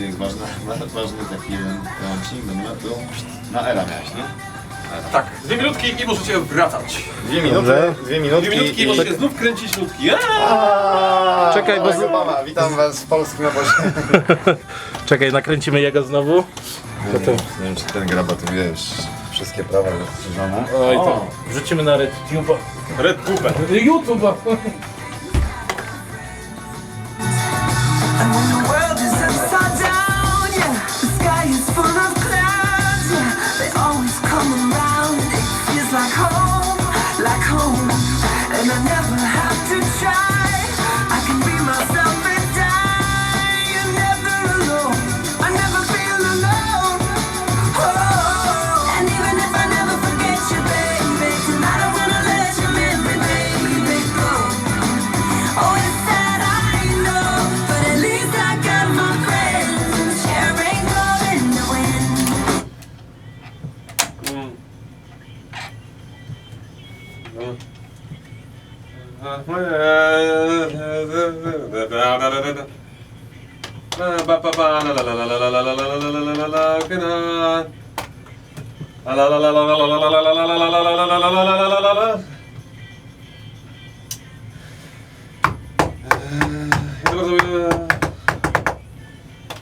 to jest ważny, ważny taki łącznik, dobra, to na era miałeś, nie? Tak, dwie minutki i możecie wracać. Dwie Dobrze. dwie minutki. Dwie minutki i możecie znów kręcić nutki. Eee! Aaa, Czekaj, bo Barack z- Obama, witam was w polskim obozie. Czekaj, nakręcimy jego znowu. Nie wiem, nie wiem, czy ten graba tu wiesz, wszystkie prawa zastrzeżone. Oj, to wrzucimy na RedTube'a. Red Cooper. YouTube'a.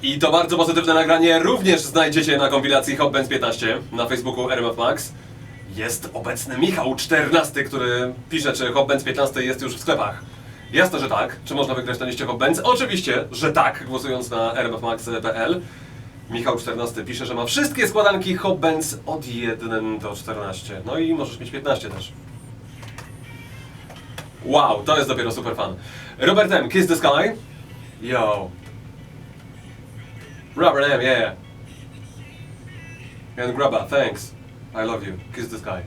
I to bardzo pozytywne nagranie również znajdziecie na kompilacji Hot Bands 15 na Facebooku RMF Max. Jest obecny Michał 14, który pisze, czy Hot Bands 15 jest już w sklepach. Jasne, że tak. Czy można wygrać na liście Hot Bands? Oczywiście, że tak, głosując na rmfmax.pl. Michał 14 pisze, że ma wszystkie składanki Hot Bands od 1 do 14. No i możesz mieć 15 też. Wow, to jest dopiero super fan. Robert M. Kiss the Sky. Yo. Robert M. Yeah. And Grubba, thanks. I love you. Kiss the sky.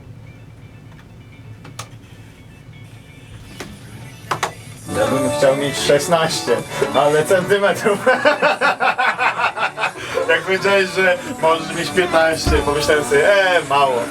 Ja bym chciał mieć 16, ale centymetrów. Jak powiedziałeś, że możesz mieć 15, pomyślałem sobie, eee, mało.